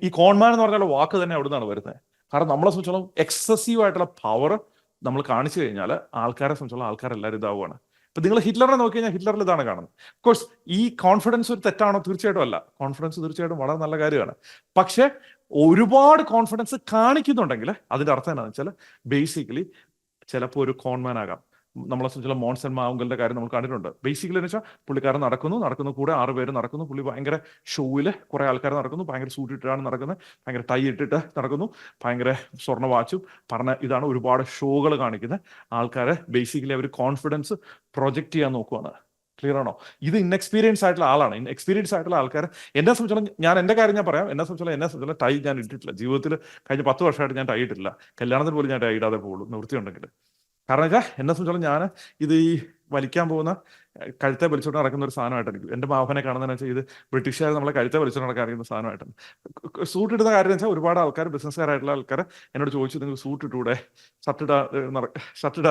Speaker 1: ഈ- കോൺമാൻ എന്ന് പറഞ്ഞാൽ വാക്ക് തന്നെ അവിടെ നിന്നാണ് വരുന്നത് കാരണം നമ്മളെ സംബന്ധിച്ചോളം എക്സസീവ് ആയിട്ടുള്ള പവർ നമ്മൾ കാണിച്ചു കഴിഞ്ഞാൽ ആൾക്കാരെ സംബന്ധിച്ചോളം ആൾക്കാരെല്ലാവരും ഇതാവുകയാണ് ഇപ്പൊ നിങ്ങൾ ഹിറ്റ്ലറിനെ നോക്കി കഴിഞ്ഞാൽ ഹിറ്റ്ലറിൽ ഇതാണ് കാണുന്നത്. കോഴ്സ് ഈ കോൺഫിഡൻസ് ഒരു തെറ്റാണോ? തീർച്ചയായിട്ടും അല്ല. കോൺഫിഡൻസ് തീർച്ചയായിട്ടും വളരെ നല്ല കാര്യമാണ്. പക്ഷെ ഒരുപാട് കോൺഫിഡൻസ് കാണിക്കുന്നുണ്ടെങ്കിൽ അതിന്റെ അർത്ഥം എന്താണെന്ന് വെച്ചാൽ ബേസിക്കലി ചിലപ്പോൾ ഒരു കോൺമാൻ ആകാം. നമ്മളെ സംബന്ധിച്ചുള്ള മോൺസൺ മാവുങ്കലിന്റെ കാര്യം നമ്മൾ കണ്ടിട്ടുണ്ട്. ബേസിക്കലി എന്ന് വെച്ചാൽ പുള്ളിക്കാരൻ നടക്കുന്നു നടക്കുന്ന കൂടെ ആറ് പേര് നടക്കുന്നു. പുള്ളി ഭയങ്കര ഷോയിൽ കുറെ ആൾക്കാർ നടക്കുന്നു. ഭയങ്കര സൂട്ട് ഇട്ടിട്ടാണ് നടക്കുന്നത് ഭയങ്കര ടൈ ഇട്ടിട്ട് നടക്കുന്നു. ഭയങ്കര സ്വർണ വാച്ചും. പറഞ്ഞ ഇതാണ് ഒരുപാട് ഷോകൾ കാണിക്കുന്നത് ആൾക്കാരെ ബേസിക്കലി അവർ കോൺഫിഡൻസ് പ്രൊജക്റ്റ് ചെയ്യാൻ നോക്കുവാണ്. ക്ലിയർ ആണോ? ഇത് ഇൻഎക്സ്പീരിയൻസ് ആയിട്ടുള്ള ആളാണ്. ഇൻഎക്സ്പീരിയൻസ് ആയിട്ടുള്ള ആൾക്കാർ എന്നെ സംബന്ധിച്ചോളം ഞാൻ എന്റെ കാര്യം ഞാൻ പറയാം. എന്നെ സംബന്ധിച്ചോളം എന്നെ സംബന്ധിച്ചോളം ടൈ ഞാൻ ഇട്ടിട്ടില്ല. ജീവിതത്തിൽ കഴിഞ്ഞ പത്ത് വർഷമായിട്ട് ഞാൻ ടൈ ഇട്ടില്ല കല്യാണത്തിന് പോലും ഞാൻ ടൈ ഇടാതെ പോകുള്ളൂ. നിവൃത്തിയുണ്ടെങ്കിൽ കാരണം വെച്ചാൽ എന്നെ സംബന്ധിച്ചോളം ഞാൻ ഇത് ഈ വലിക്കാൻ പോകുന്ന കഴുത്തെ വലിച്ചോട്ട് നടക്കുന്ന ഒരു സാധനമായിട്ടായിരിക്കും എന്റെ മാവനെ കാണുന്നതെന്ന് വെച്ചാൽ ഇത് ബ്രിട്ടീഷുകാർ നമ്മളെ കഴുത്തെ വലിച്ചോട്ട് നടക്കാൻ അറിയുന്ന സാധനമായിട്ടാണ്. സൂട്ട് ഇടുന്ന കാര്യം വെച്ചാൽ ഒരുപാട് ആൾക്കാർ ബിസിനസ്സുകാരായിട്ടുള്ള ആൾക്കാർ എന്നോട് ചോദിച്ചു നിങ്ങൾ സൂട്ട് ഇട്ടൂടെ? ഷർട്ട് ഇടാ ഷർട്ട്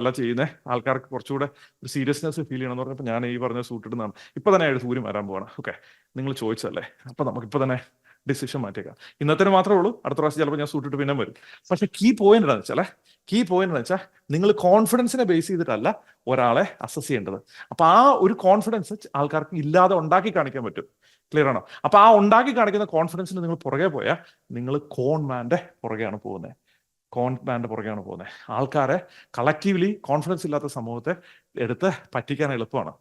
Speaker 1: എല്ലാം ചെയ്യുന്നത് ആൾക്കാർക്ക് കുറച്ചുകൂടെ ഒരു സീരിയസ്നെസ് ഫീൽ ചെയ്യണം എന്ന് പറഞ്ഞപ്പോൾ ഞാൻ ഈ പറഞ്ഞ സൂട്ട് ഇടുന്നതാണ് ഇപ്പൊ തന്നെ ആയിട്ട് സൂര്യൻ വരാൻ പോകണം ഓക്കെ. നിങ്ങൾ ചോദിച്ചതല്ലേ? അപ്പൊ നമുക്ക് ഇപ്പൊ തന്നെ ഡിസിഷൻ മാറ്റിയേക്കാം. ഇന്നത്തേന് മാത്രമേ ഉള്ളൂ. അടുത്ത പ്രാവശ്യം ചിലപ്പോൾ ഞാൻ സൂട്ടിട്ട് പിന്നെ വരും. പക്ഷെ കീ പോയിന്റ് എന്താണെന്ന് വെച്ചാൽ കീ പോയിന്റ് വെച്ചാൽ നിങ്ങൾ കോൺഫിഡൻസിനെ ബേസ് ചെയ്തിട്ടല്ല ഒരാളെ അസസ് ചെയ്യേണ്ടത്. അപ്പൊ ആ ഒരു കോൺഫിഡൻസ് ആൾക്കാർക്ക് ഇല്ലാതെ ഉണ്ടാക്കി കാണിക്കാൻ പറ്റും. ക്ലിയർ ആണോ? അപ്പൊ ആ ഉണ്ടാക്കി കാണിക്കുന്ന കോൺഫിഡൻസിന് നിങ്ങൾ പുറകെ പോയാൽ നിങ്ങൾ കോൺമാന്റെ പുറകെയാണ് പോകുന്നത് കോൺമാന്റെ പുറകെയാണ് പോകുന്നത് ആൾക്കാരെ കളക്റ്റീവ്ലി കോൺഫിഡൻസ് ഇല്ലാത്ത സമൂഹത്തെ എടുത്ത് പറ്റിക്കാൻ എളുപ്പമാണ്.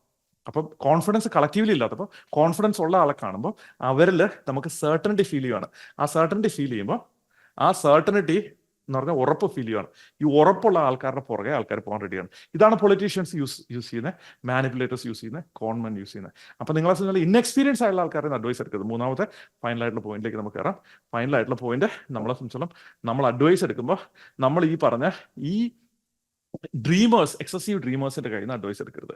Speaker 1: അപ്പം കോൺഫിഡൻസ് കളക്റ്റീവ്ലി ഇല്ലാത്തപ്പോൾ കോൺഫിഡൻസ് ഉള്ള ആളെ കാണുമ്പോൾ അവരിൽ നമുക്ക് സർട്ടനിറ്റി ഫീൽ ചെയ്യുവാണ്. ആ സർട്ടനിറ്റി ഫീൽ ചെയ്യുമ്പോൾ ആ സർട്ടനിറ്റി എന്ന് പറഞ്ഞാൽ ഉറപ്പ് ഫീൽ ചെയ്യുവാണ്. ഈ ഉറപ്പുള്ള ആൾക്കാരുടെ പുറകെ ആൾക്കാർ പോകാൻ റെഡിയാണ് ഇതാണ് പൊളിറ്റീഷ്യൻസ് യൂസ് യൂസ് ചെയ്യുന്നത് മാനിപ്പുലേറ്റേഴ്സ് യൂസ് ചെയ്യുന്നത് കോൺമെന്റ് യൂസ് ചെയ്യുന്നത് അപ്പൊ നിങ്ങളെ സംബന്ധിച്ചാൽ ഇൻഎക്സ്പീരിയൻസ് ആയുള്ള ആൾക്കാരെ അഡ്വൈസ് എടുക്കുന്നത് മൂന്നാമത്തെ ഫൈനൽ ആയിട്ടുള്ള പോയിന്റിലേക്ക് നമുക്ക് കയറാം. ഫൈനൽ ആയിട്ടുള്ള പോയിന്റ് നമ്മളെ സംബന്ധിച്ചോളം നമ്മൾ അഡ്വൈസ് എടുക്കുമ്പോൾ നമ്മൾ ഈ പറഞ്ഞ ഈ ഡ്രീമേഴ്സ് എക്സസീവ് ഡ്രീമേഴ്സിന്റെ കയ്യിൽ നിന്ന് അഡ്വൈസ് എടുക്കരുത്.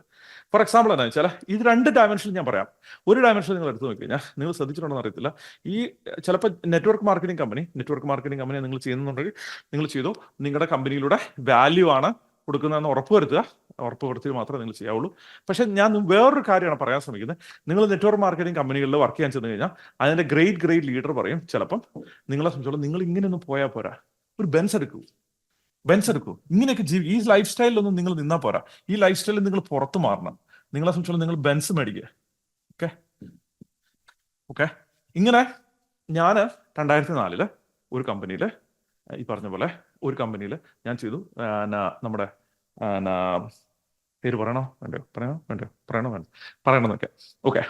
Speaker 1: ഫോർ എക്സാമ്പിൾ എന്താ വെച്ചാൽ ഇത് രണ്ട് ഡയമെൻഷൻ ഞാൻ പറയാം. ഒരു ഡയമെൻഷൻ നിങ്ങൾ എടുത്ത് നോക്കി കഴിഞ്ഞാൽ നിങ്ങൾ ശ്രദ്ധിച്ചിട്ടുണ്ടോ എന്ന് അറിയത്തില്ല. ഈ ചിലപ്പോൾ network marketing company network marketing company നിങ്ങൾ ചെയ്യുന്നുണ്ടെങ്കിൽ നിങ്ങൾ ചെയ്തു. നിങ്ങളുടെ കമ്പനിയിലൂടെ വാല്യൂ ആണ് കൊടുക്കുന്നതെന്ന് ഉറപ്പ് വരുത്തി മാത്രമേ നിങ്ങൾ ചെയ്യാവുള്ളൂ. പക്ഷെ ഞാൻ വേറൊരു കാര്യമാണ് പറയാൻ ശ്രമിക്കുന്നത്. നിങ്ങൾ നെറ്റ്വർക്ക് മാർക്കറ്റിംഗ് കമ്പനികളിൽ വർക്ക് ചെയ്യാൻ ചെന്ന് കഴിഞ്ഞാൽ അതിന്റെ ഗ്രേറ്റ് ഗ്രേറ്റ് ലീഡർ പറയും ചിലപ്പം. നിങ്ങളെ സംബന്ധിച്ചോളം നിങ്ങൾ ഇങ്ങനെയൊന്നും പോയാൽ പോരാ. ഒരു ബെൻസ് എടുക്കൂ. ബെൻസ് എടുക്കൂ ഇങ്ങനെയൊക്കെ ജീവി ഈ ലൈഫ് സ്റ്റൈലിലൊന്നും നിങ്ങൾ നിന്നാ പോരാ. ഈ ലൈഫ് സ്റ്റൈലിൽ നിങ്ങൾ പുറത്ത് മാറണം. നിങ്ങളെ സംബന്ധിച്ചോളം നിങ്ങൾ ബെൻസ് മേടിക്കുക ഓക്കെ? ഓക്കെ? ഇങ്ങനെ ഞാൻ രണ്ടായിരത്തി നാലിൽ ഒരു കമ്പനിയിൽ ഈ പറഞ്ഞ പോലെ ഒരു കമ്പനിയിൽ ഞാൻ ചെയ്തു. നമ്മുടെ പേര് പറയണോ? വേണ്ടോ പറയണോ? വേണ്ടോ പറയണോ? വേണ്ട പറയണമെന്നൊക്കെ. ഓക്കെ?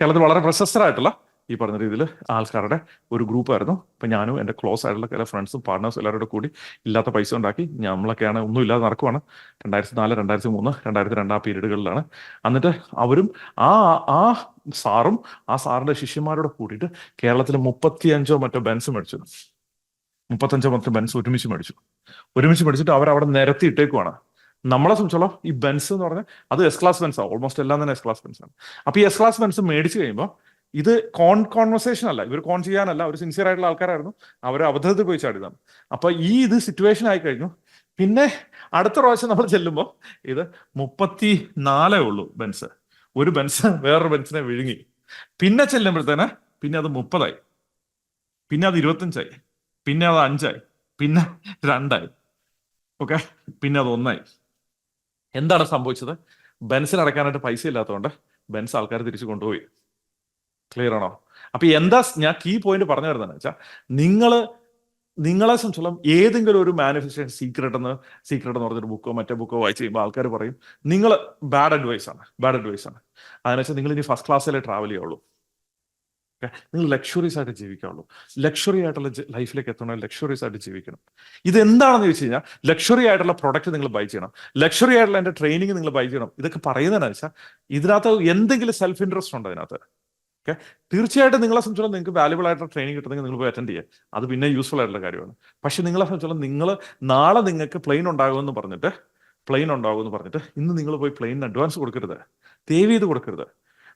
Speaker 1: കേരളത്തിൽ വളരെ പ്രശസ്തരായിട്ടുള്ള ഈ പറഞ്ഞ രീതിയിൽ ആൾക്കാരുടെ ഒരു ഗ്രൂപ്പായിരുന്നു അപ്പം ഞാനും എന്റെ ക്ലോസ് ആയിട്ടുള്ള ചില ഫ്രണ്ട്സും പാർട്ട്നേഴ്സും എല്ലാവരുടെ കൂടി ഇല്ലാത്ത പൈസ ഉണ്ടാക്കി നമ്മളൊക്കെയാണ് ഒന്നും ഇല്ലാതെ നടക്കുവാണ്. രണ്ടായിരത്തി നാല് രണ്ടായിരത്തി മൂന്ന് രണ്ടായിരത്തി രണ്ട് ആ പീരീഡുകളിലാണ് എന്നിട്ട് അവരും ആ ആ സാറും ആ സാറിന്റെ ശിഷ്യന്മാരോട് കൂടിയിട്ട് കേരളത്തിൽ മുപ്പത്തിയഞ്ചോ മറ്റോ ബെൻസ് മേടിച്ചു. മുപ്പത്തഞ്ചോ മറ്റോ ബെൻസ് ഒരുമിച്ച് മേടിച്ചു. ഒരുമിച്ച് മേടിച്ചിട്ട് അവരവിടെ നിരത്തി ഇട്ടേക്കുവാണ്. നമ്മളെ സംബന്ധിച്ചോളം ഈ ബെൻസ് എന്ന് പറഞ്ഞാൽ അത് എസ് ക്ലാസ് ബെൻസ് ആണ് ഓൾമോസ്റ്റ് എല്ലാം തന്നെ എസ് ക്ലാസ് ബെൻസ് ആണ്. അപ്പൊ ഈ എസ് ക്ലാസ് ബെൻസ് മേടിച്ചു കഴിയുമ്പോൾ ഇത് കോൺ കോൺവെർസേഷൻ അല്ല. ഇവർ കോൺ ചെയ്യാനല്ല. അവർ സിൻസിയർ ആയിട്ടുള്ള ആൾക്കാരായിരുന്നു. അവർ അബദ്ധത്തിൽ പോയി ചാടിയതാണ്. അപ്പൊ ഈ ഇത് സിറ്റുവേഷൻ ആയി കഴിഞ്ഞു. പിന്നെ അടുത്ത പ്രാവശ്യം നമ്മൾ ചെല്ലുമ്പോൾ ഇത് മുപ്പത്തി നാലേ ഉള്ളൂ ബെൻസ് ഒരു ബെൻസ് വേറൊരു ബെൻസിനെ വിഴുങ്ങി. പിന്നെ ചെല്ലുമ്പോഴത്തേന് പിന്നെ അത് മുപ്പതായി. പിന്നെ അത് ഇരുപത്തഞ്ചായി. പിന്നെ അത് അഞ്ചായി. പിന്നെ രണ്ടായി. ഓക്കെ പിന്നെ അത് ഒന്നായി. എന്താണ് സംഭവിച്ചത്? ബെൻസിന് അടയ്ക്കാനായിട്ട് പൈസ ഇല്ലാത്തതുകൊണ്ട് ബെൻസ് ആൾക്കാർ തിരിച്ചു കൊണ്ടുപോയി. ക്ലിയർ ആണോ? അപ്പൊ എന്താ ഞാൻ കീ പോയിന്റ് പറഞ്ഞു വരുന്നതെന്ന് വെച്ചാൽ നിങ്ങൾ നിങ്ങളെ സംബന്ധിച്ചോളം ഏതെങ്കിലും ഒരു മാനിഫെസ്റ്റേഷൻ സീക്രട്ട് എന്ന് സീക്രട്ട് എന്ന് പറഞ്ഞൊരു ബുക്കോ മറ്റേ ബുക്കോ വായിച്ച് കഴിയുമ്പോൾ ആൾക്കാർ പറയും നിങ്ങൾ ബാഡ് അഡ്വൈസ് ആണ് ബാഡ് അഡ്വൈസ് ആണ്. അതിന് വെച്ചാൽ നിങ്ങൾ ഇനി ഫസ്റ്റ് ക്ലാസ്സിലെ ട്രാവൽ ചെയ്യുള്ളൂ? നിങ്ങൾ ലക്ഷറീസ് ആയിട്ട് ജീവിക്കാവുള്ളൂ. ലക്ഷറി ആയിട്ടുള്ള ലൈഫിലേക്ക് എത്തണമെങ്കിൽ ലക്ഷറീസ് ആയിട്ട് ജീവിക്കണം. ഇത് എന്താണെന്ന് ചോദിച്ചു കഴിഞ്ഞാൽ ലക്ഷറി ആയിട്ടുള്ള പ്രൊഡക്റ്റ് നിങ്ങൾ ബൈ ചെയ്യണം. ലക്ഷറി ആയിട്ടുള്ള എന്റെ ട്രെയിനിങ് നിങ്ങൾ ബൈ ചെയ്യണം. ഇതൊക്കെ പറയുന്നതെന്ന് വെച്ചാൽ ഇതിനകത്ത് എന്തെങ്കിലും സെൽഫ് ഇൻട്രസ്റ്റ് ഉണ്ടോ അതിനകത്ത് ഓക്കെ? തീർച്ചയായിട്ടും നിങ്ങളെ സംബന്ധിച്ചോളം നിങ്ങൾക്ക് വാല്യുബിൾ ആയിട്ടുള്ള ട്രെയിനിങ് കിട്ടുന്നെങ്കിൽ നിങ്ങൾ പോയി അറ്റൻഡ് ചെയ്യുക. അത് പിന്നെ യൂസ്ഫുൾ ആയിട്ടുള്ള കാര്യമാണ്. പക്ഷെ നിങ്ങളെ സംബന്ധിച്ചോളം നിങ്ങൾ നാളെ നിങ്ങൾക്ക് പ്ലെയിൻ ഉണ്ടാകുമെന്ന് പറഞ്ഞിട്ട് പ്ലെയിൻ ഉണ്ടാകുമെന്ന് പറഞ്ഞിട്ട് ഇന്ന് നിങ്ങൾ പോയി പ്ലെയിനിന് അഡ്വാൻസ് കൊടുക്കരുത്. തേവ് ചെയ്ത് കൊടുക്കരുത്.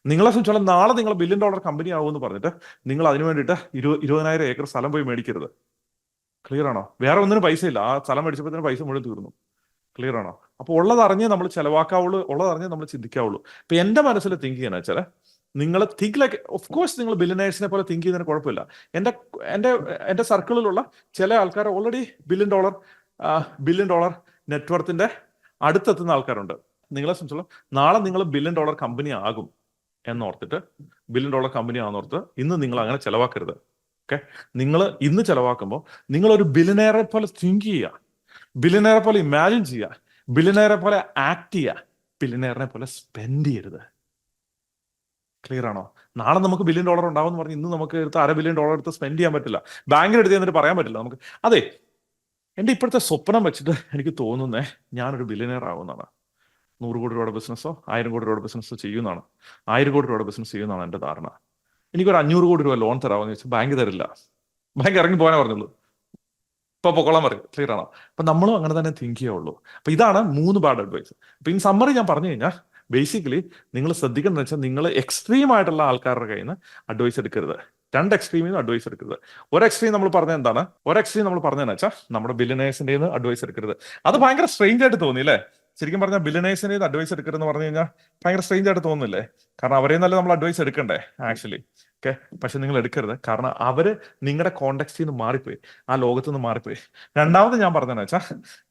Speaker 1: നിങ്ങളെ സംബന്ധിച്ചോളം നാളെ നിങ്ങൾ ബില്യൺ ഡോളർ കമ്പനി ആവുമെന്ന് പറഞ്ഞിട്ട് നിങ്ങൾ അതിനു വേണ്ടിയിട്ട് ഇരു ഇരുപതിനായിരം ഏക്കർ സ്ഥലം പോയി മേടിക്കരുത്. ക്ലിയർ ആണോ? വേറെ ഒന്നിനും പൈസ ഇല്ല. ആ സ്ഥലം മേടിച്ചപ്പോഴത്തേന് പൈസ മുഴുവൻ തീർന്നു. ക്ലിയർ ആണോ? അപ്പോൾ ഉള്ളതറിഞ്ഞേ നമ്മൾ ചിലവാക്കാവുള്ളൂ ഉള്ളതറിഞ്ഞേ നമ്മൾ ചിന്തിക്കാവുള്ളൂ. ഇപ്പൊ എന്റെ മനസ്സിൽ തിങ്ക് ചെയ്യുന്നത് വെച്ചാൽ നിങ്ങൾ തിങ്ക് ലൈക്ക് ഓഫ് കോഴ്സ് നിങ്ങൾ ബില്ലിനേഴ്സിനെ പോലെ തിങ്ക് ചെയ്യുന്നതിന് കുഴപ്പമില്ല. എന്റെ എന്റെ എന്റെ സർക്കിളിലുള്ള ചില ആൾക്കാർ already billion dollar billion dollar നെറ്റ്വർത്തിന്റെ അടുത്തെത്തുന്ന ആൾക്കാരുണ്ട്. നിങ്ങളെ സംബന്ധിച്ചോളം നാളെ നിങ്ങൾ ബില്യൺ ഡോളർ കമ്പനി ആകും എന്നോർത്തിട്ട് ബില്യൺ ഡോളർ കമ്പനി ആണെന്നോർത്ത് ഇന്ന് നിങ്ങൾ അങ്ങനെ ചെലവാക്കരുത്. ഓക്കെ നിങ്ങൾ ഇന്ന് ചെലവാക്കുമ്പോൾ നിങ്ങൾ ഒരു ബില്യനേറെ പോലെ തിങ്ക് ചെയ്യുക. ബില്യനേറെ പോലെ ഇമാജിൻ ചെയ്യുക. ബില്യനേറെ പോലെ ആക്ട് ചെയ്യുക. ബില്യനേറിനെ പോലെ സ്പെൻഡ് ചെയ്യരുത്. ക്ലിയർ ആണോ? നാളെ നമുക്ക് ബില്യൺ ഡോളർ ഉണ്ടാവും എന്ന് പറഞ്ഞ് ഇന്ന് നമുക്ക് എടുത്ത് അര ബില്യൺ ഡോളർ എടുത്ത് സ്പെൻഡ് ചെയ്യാൻ പറ്റില്ല. ബാങ്കിൽ എടുത്ത് എന്നിട്ട് പറയാൻ പറ്റില്ല നമുക്ക്. അതെ എന്റെ ഇപ്പോഴത്തെ സ്വപ്നം വെച്ചിട്ട് എനിക്ക് തോന്നുന്നേ ഞാനൊരു ബില്യനേർ ആവുന്നതാണ്. നൂറ് കോടി രൂപയുടെ ബിസിനസ്സോ ആയിരം കോടി രൂപയുടെ ബിസിനസ്സോ ചെയ്യുന്നതാണ്. ആയിരം കോടി രൂപയുടെ ബിസിനസ് ചെയ്യുന്നതാണ് എന്റെ ധാരണ. എനിക്കൊരു അഞ്ഞൂറ് കോടി രൂപ ലോൺ തരാമെന്ന് ചോദിച്ചാൽ ബാങ്ക് തരില്ല. ബാങ്ക് ഇറങ്ങി പോകാനേ പറഞ്ഞുള്ളൂ. ഇപ്പൊ പൊക്കോളാൻ പറയും. ക്ലിയർ ആണോ? അപ്പൊ നമ്മളും അങ്ങനെ തന്നെ തിങ്ക് ചെയ്യുള്ളൂ അപ്പൊ ഇതാണ് മൂന്ന് ബാഡ് അഡ്വൈസ് അപ്പൊ ഇൻ സമ്മറി ഞാൻ പറഞ്ഞു കഴിഞ്ഞാൽ ബേസിക്കലി നിങ്ങൾ ശ്രദ്ധിക്കുന്നത് വെച്ചാൽ നിങ്ങൾ എക്സ്ട്രീം ആയിട്ടുള്ള ആൾക്കാരുടെ കയ്യിൽ നിന്ന് അഡ്വൈസ് എടുക്കരുത്. രണ്ട് എക്സ്ട്രീമിൽ നിന്ന് അഡ്വൈസ് എടുക്കരുത്. ഒരു എക്സ്ട്രീം നമ്മൾ പറഞ്ഞത് എന്താണ്? ഒരു എക്സ്ട്രീം നമ്മൾ പറഞ്ഞതെന്ന് വെച്ചാൽ നമ്മുടെ ബില്യനേഴ്സിന്റെ അഡ്വൈസ് എടുക്കരുത്. അത് ഭയങ്കര സ്ട്രെയിഞ്ച് ആയിട്ട് തോന്നി അല്ലേ? ശരിക്കും പറഞ്ഞാൽ ബില്യനേഴ്സിന്റെ അഡ്വൈസ് എടുക്കരുതെന്ന് പറഞ്ഞു കഴിഞ്ഞാൽ ഭയങ്കര സ്ട്രെയിഞ്ച് ആയിട്ട് തോന്നുന്നില്ലേ? കാരണം അവരെ നല്ല നമ്മൾ അഡ്വൈസ് എടുക്കണ്ടേ ആക്ച്വലി ഓക്കെ പക്ഷെ നിങ്ങൾ എടുക്കരുത്. കാരണം അവർ നിങ്ങളുടെ കോണ്ടെക്സ്റ്റിൽ നിന്ന് മാറിപ്പോയി. ആ ലോകത്ത് നിന്ന് മാറിപ്പോയി. രണ്ടാമത് ഞാൻ പറഞ്ഞതെന്ന് വെച്ചാൽ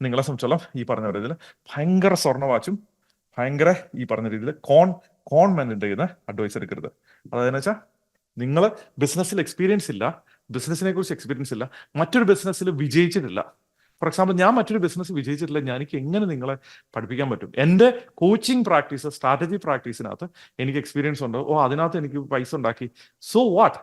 Speaker 1: നിങ്ങളെ സംബന്ധിച്ചോളം ഈ പറഞ്ഞ ഇതിൽ ഭയങ്കര സ്വർണ ഭയങ്കര ഈ പറഞ്ഞ രീതിയിൽ കോൺ കോൺ മെന്നിന്റെ ചെയ്യുന്ന അഡ്വൈസ് എടുക്കരുത്. അതായത് വെച്ചാൽ നിങ്ങൾ ബിസിനസ്സിൽ എക്സ്പീരിയൻസ് ഇല്ല ബിസിനസ്സിനെ കുറിച്ച് എക്സ്പീരിയൻസ് ഇല്ല മറ്റൊരു ബിസിനസ്സിൽ വിജയിച്ചിട്ടില്ല. ഫോർ എക്സാമ്പിൾ ഞാൻ മറ്റൊരു ബിസിനസ് വിജയിച്ചിട്ടില്ല ഞാൻ എനിക്ക് എങ്ങനെ നിങ്ങളെ പഠിപ്പിക്കാൻ പറ്റും? എന്റെ കോച്ചിങ് പ്രാക്ടീസ് സ്ട്രാറ്റജി പ്രാക്ടീസിനകത്ത് എനിക്ക് എക്സ്പീരിയൻസ് ഉണ്ട്. ഓ അതിനകത്ത് എനിക്ക് പൈസ ഉണ്ടാക്കി. സോ വാട്ട്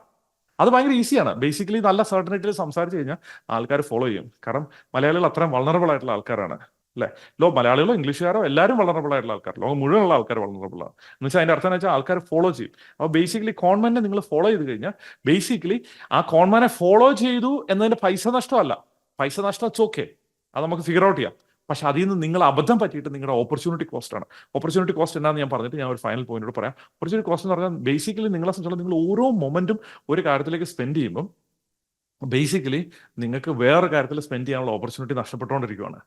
Speaker 1: അത് ഭയങ്കര ഈസിയാണ് ബേസിക്കലി നല്ല സർട്ടനിറ്റിയിൽ സംസാരിച്ച് കഴിഞ്ഞാൽ ആൾക്കാർ ഫോളോ ചെയ്യും. കാരണം മലയാളികൾ അത്രയും വളണറബിൾ ആയിട്ടുള്ള ആൾക്കാരാണ്. അല്ലെ ലോ മലയാളികളോ ഇംഗ്ലീഷുകാരോ എല്ലാവരും വളണറബിൾ ആയിട്ടുള്ള ആൾക്കാർ ലോകം മുഴുവനുള്ള ആൾക്കാർ ആണ്. എന്ന് വെച്ചാൽ അതിന്റെ അർത്ഥം വെച്ചാൽ ആൾക്കാർ ഫോളോ ചെയ്യും. അപ്പോൾ ബേസിക്കലി കോൺമെന്റ് നിങ്ങൾ ഫോളോ ചെയ്ത് കഴിഞ്ഞാൽ ബേസിക്കലി ആ കോൺമാനെ ഫോളോ ചെയ്തു എന്നതിന്റെ പൈസ നഷ്ടമല്ല. പൈസ നഷ്ടം ഓക്കെ അത് നമുക്ക് ഫിഗർ ഔട്ട് ചെയ്യാം. പക്ഷെ അതിൽ നിന്ന് നിങ്ങൾ അബദ്ധം പറ്റിയിട്ട് നിങ്ങളുടെ ഓപ്പർച്യൂണിറ്റി കോസ്റ്റ് ആണ്. ഓപ്പർച്യൂണിറ്റി കോസ്റ്റ് എന്താണെന്ന് ഞാൻ പറഞ്ഞിട്ട് ഞാൻ ഒരു ഫൈനൽ പോയിന്റോട് പറയാം. ഓപ്പർച്യൂണിറ്റി കോസ്റ്റ് എന്ന് പറഞ്ഞാൽ ബേസിക്കലി നിങ്ങളെ സംബന്ധിച്ചിടത്തോളം നിങ്ങൾ ഓരോ മൊമെന്റും ഒരു കാര്യത്തിലേക്ക് സ്പെൻഡ് ചെയ്യുമ്പം ബേസിക്കലി നിങ്ങൾക്ക് വേറൊരു കാര്യത്തിൽ സ്പെൻഡ് ചെയ്യാനുള്ള ഓപ്പർച്യൂണിറ്റി നഷ്ടപ്പെട്ടുകൊണ്ടിരിക്കുകയാണ്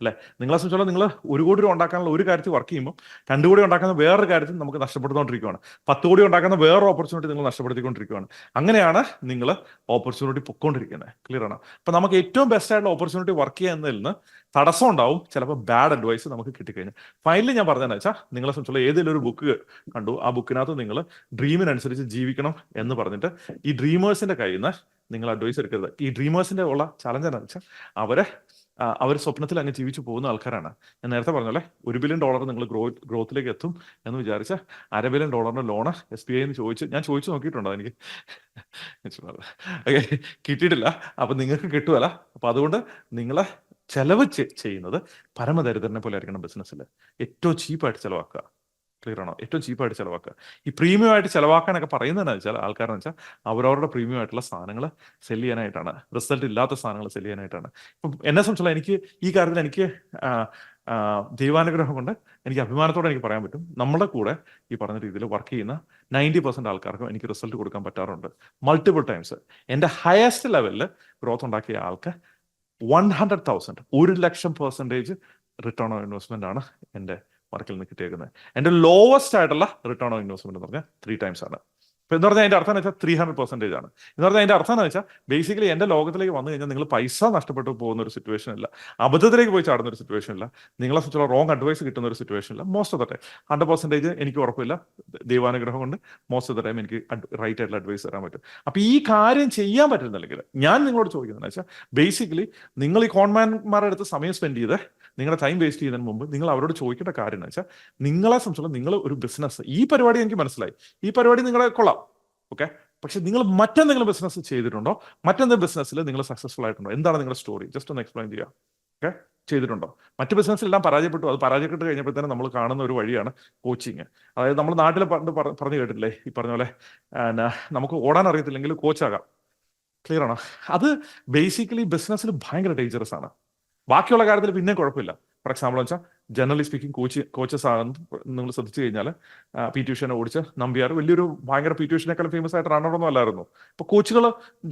Speaker 1: അല്ലെ? നിങ്ങളെ സംബന്ധിച്ചോളം നിങ്ങൾ ഒരു കോടി രൂപ ഉണ്ടാക്കാനുള്ള ഒരു കാര്യത്തിൽ വർക്ക് ചെയ്യുമ്പോൾ രണ്ട് കോടി ഉണ്ടാക്കുന്ന വേറൊരു കാര്യത്തിൽ നമുക്ക് നഷ്ടപ്പെടുത്തുകൊണ്ടിരിക്കുകയാണ് പത്ത് കോടി ഉണ്ടാക്കുന്ന വേറെ ഓപ്പർച്യൂണിറ്റി നിങ്ങൾ നഷ്ടപ്പെടുത്തിക്കൊണ്ടിരിക്കുകയാണ് അങ്ങനെയാണ് നിങ്ങൾ ഓപ്പർച്യൂണിറ്റി പൊക്കോണ്ടിരിക്കുന്നത് ക്ലിയർ ആണ്? അപ്പൊ നമുക്ക് ഏറ്റവും ബെസ്റ്റ് ആയിട്ടുള്ള ഓപ്പർച്യൂണിറ്റി വർക്ക് ചെയ്യുന്നതിൽ നിന്ന് തടസ്സം ഉണ്ടാവും. ചിലപ്പോൾ ബാഡ് അഡ്വൈസ് നമുക്ക് കിട്ടിക്കഴിഞ്ഞാൽ ഫൈനലി ഞാൻ പറഞ്ഞതെന്ന് വെച്ചാൽ നിങ്ങളെ സംബന്ധിച്ചുള്ള ഏതെങ്കിലും ഒരു ബുക്ക് കണ്ടു. ആ ബുക്കിനകത്ത് നിങ്ങൾ ഡ്രീമിനനുസരിച്ച് ജീവിക്കണം എന്ന് പറഞ്ഞിട്ട് ഈ ഡ്രീമേഴ്സിന്റെ കയ്യിൽ നിന്ന് നിങ്ങൾ അഡ്വൈസ് എടുക്കരുത്. ഈ ഡ്രീമേഴ്സിന്റെ ഉള്ള ചലഞ്ച് എന്താണെന്ന് വെച്ചാൽ അവരെ അവർ സ്വപ്നത്തിൽ അങ്ങ് ജീവിച്ചു പോകുന്ന ആൾക്കാരാണ്. ഞാൻ നേരത്തെ പറഞ്ഞല്ലേ ഒരു ബില്യൺ ഡോളർ നിങ്ങൾ ഗ്രോ ഗ്രോത്തിലേക്ക് എത്തും എന്ന് വിചാരിച്ച അര ബില്യൺ ഡോളറിന്റെ ലോണ് എസ് ബി ഐ എന്ന് ചോദിച്ച്. ഞാൻ ചോദിച്ചു നോക്കിയിട്ടുണ്ടോ എനിക്ക്? ഓക്കെ കിട്ടിയിട്ടില്ല. അപ്പൊ നിങ്ങൾക്ക് കിട്ടുമല്ല അപ്പൊ അതുകൊണ്ട് നിങ്ങളെ ചെലവ് ചെയ്യുന്നത് പരമദരിദ്രനെ പോലെ ആയിരിക്കണം ബിസിനസ്സിൽ ഏറ്റവും ചീപ്പായിട്ട് ചെലവാക്കുക. ക്ലിയർ ആണോ? ഏറ്റവും ചീപ്പായിട്ട് ചിലവാക്കുക. ഈ പ്രീമിയം ആയിട്ട് ചിലവാക്കാനൊക്കെ പറയുന്നതെന്ന് വെച്ചാൽ ആൾക്കാരെന്ന് വെച്ചാൽ അവരവരുടെ പ്രീമിയം ആയിട്ടുള്ള സാധനങ്ങൾ സെൽ ചെയ്യാനായിട്ടാണ്. റിസൾട്ട് ഇല്ലാത്ത സാധനങ്ങൾ സെൽ ചെയ്യാനായിട്ടാണ്. ഇപ്പം എന്നെ സംബന്ധിച്ചുള്ള എനിക്ക് ഈ കാര്യത്തിൽ എനിക്ക് ദൈവാനുഗ്രഹം കൊണ്ട് എനിക്ക് അഭിമാനത്തോടെ എനിക്ക് പറയാൻ പറ്റും. നമ്മുടെ കൂടെ ഈ പറഞ്ഞ രീതിയിൽ വർക്ക് ചെയ്യുന്ന നയന്റി പെർസെന്റ് ആൾക്കാർക്കും എനിക്ക് റിസൾട്ട് കൊടുക്കാൻ പറ്റാറുണ്ട്. മൾട്ടിപ്പിൾ ടൈംസ് എന്റെ ഹയസ്റ്റ് ലെവലിൽ ഗ്രോത്ത് ഉണ്ടാക്കിയ ആൾക്ക് വൺ ഹൺഡ്രഡ് തൗസൻഡ് ഒരു lakh percentage return on investment ആണ് എന്റെ വർക്കിൽ നിന്ന് കിട്ടിയേക്കുന്നത് എന്റെ ലോവസ്റ്റ് ആയിട്ടുള്ള റിട്ടേൺ ഓൺ ഇൻവെസ്റ്റ്മെന്റ് എന്ന് പറഞ്ഞാൽ ത്രീ ടൈംസ് ആണ്. ഇപ്പൊ എന്ന് പറഞ്ഞാൽ അതിന്റെ അർത്ഥം എന്ന് വെച്ചാൽ ത്രീ ഹൺഡ്രഡ് പെർസെന്റേജ് ആണ്. എന്ന് പറഞ്ഞാൽ അതിന്റെ അർത്ഥം എന്ന് വെച്ചാൽ ബേസിക്കലി എന്റെ ലോകത്തിലേക്ക് വന്നു കഴിഞ്ഞാൽ നിങ്ങൾ പൈസ നഷ്ടപ്പെട്ടു പോകുന്ന ഒരു സിറ്റുവേഷൻ ഇല്ല. അബദ്ധത്തിലേക്ക് പോയി ചാടുന്ന ഒരു സിറ്റുവേഷൻ ഇല്ല. നിങ്ങളെ സംബന്ധിച്ചുള്ള റോങ് അഡ്വൈസ് കിട്ടുന്ന ഒരു സിറ്റുവേഷൻ ഇല്ല. Most of the time hundred percentage എനിക്ക് ഉറപ്പില്ല. ദൈവാനുഗ്രഹം കൊണ്ട് മോസ്റ്റ് ഓഫ് ദ ടൈം എനിക്ക് റൈറ്റ് ആയിട്ടുള്ള അഡ്വൈസ് തരാൻ പറ്റും. അപ്പൊ ഈ കാര്യം ചെയ്യാൻ പറ്റുന്നില്ലെങ്കിൽ ഞാൻ നിങ്ങളോട് ചോദിക്കുന്നത് വെച്ചാൽ ബേസിക്കലി നിങ്ങൾ ഈ കോൺമാൻമാരുടെ അടുത്ത് സമയം സ്പെൻഡ് ചെയ്ത് നിങ്ങളുടെ ടൈം വേസ്റ്റ് ചെയ്യുന്നതിന് മുമ്പ് നിങ്ങൾ അവരോട് ചോദിക്കേണ്ട കാര്യം എന്ന് വെച്ചാൽ നിങ്ങളെ സംബന്ധിച്ചുള്ള നിങ്ങൾ ഒരു ബിസിനസ് ഈ പരിപാടി എനിക്ക് മനസ്സിലായി. ഈ പരിപാടി നിങ്ങളെ കൊള്ളാം. ഓക്കെ പക്ഷെ നിങ്ങൾ മറ്റെന്തെങ്കിലും ബിസിനസ് ചെയ്തിട്ടുണ്ടോ? മറ്റെന്തെങ്കിലും ബിസിനസ്സിൽ നിങ്ങൾ സക്സസ്ഫുൾ ആയിട്ടുണ്ടോ? എന്താണ് നിങ്ങളുടെ സ്റ്റോറി ജസ്റ്റ് ഒന്ന് എക്സ്പ്ലെയിൻ ചെയ്യുക ഓക്കെ ചെയ്തിട്ടുണ്ടോ? മറ്റ് ബിസിനസ്സിലെല്ലാം പരാജയപ്പെട്ടു. അത് പരാജയപ്പെട്ട് കഴിഞ്ഞപ്പോൾ തന്നെ നമ്മൾ കാണുന്ന ഒരു വഴിയാണ് കോച്ചിങ് അതായത് നമ്മൾ നാട്ടിൽ പണ്ട് പറഞ്ഞു കേട്ടില്ലേ ഈ പറഞ്ഞ പോലെ നമുക്ക് ഓടാൻ അറിയത്തില്ലെങ്കിൽ കോച്ചാകാം ക്ലിയർ ആണോ? അത് ബേസിക്കലി ബിസിനസ്സിൽ ഭയങ്കര ഡേഞ്ചറസ് ആണ്. ബാക്കിയുള്ള കാര്യത്തിൽ പിന്നെ കുഴപ്പമില്ല. ഫോർ എക്സാമ്പിൾ വെച്ചാൽ ജനറലി സ്പീക്കിംഗ് കോച്ച് കോച്ചസ് ആണെന്ന് നിങ്ങൾ ശ്രദ്ധിച്ചു കഴിഞ്ഞാൽ പി ട്യൂഷനെ ഓടിച്ച് നമ്പിയാർ വലിയൊരു ഭയങ്കര പി ട്യൂഷനേക്കാളും ഫേമസ് ആയിട്ട് റണ്ണറൊന്നും അല്ലായിരുന്നു. ഇപ്പൊ കോച്ചുകൾ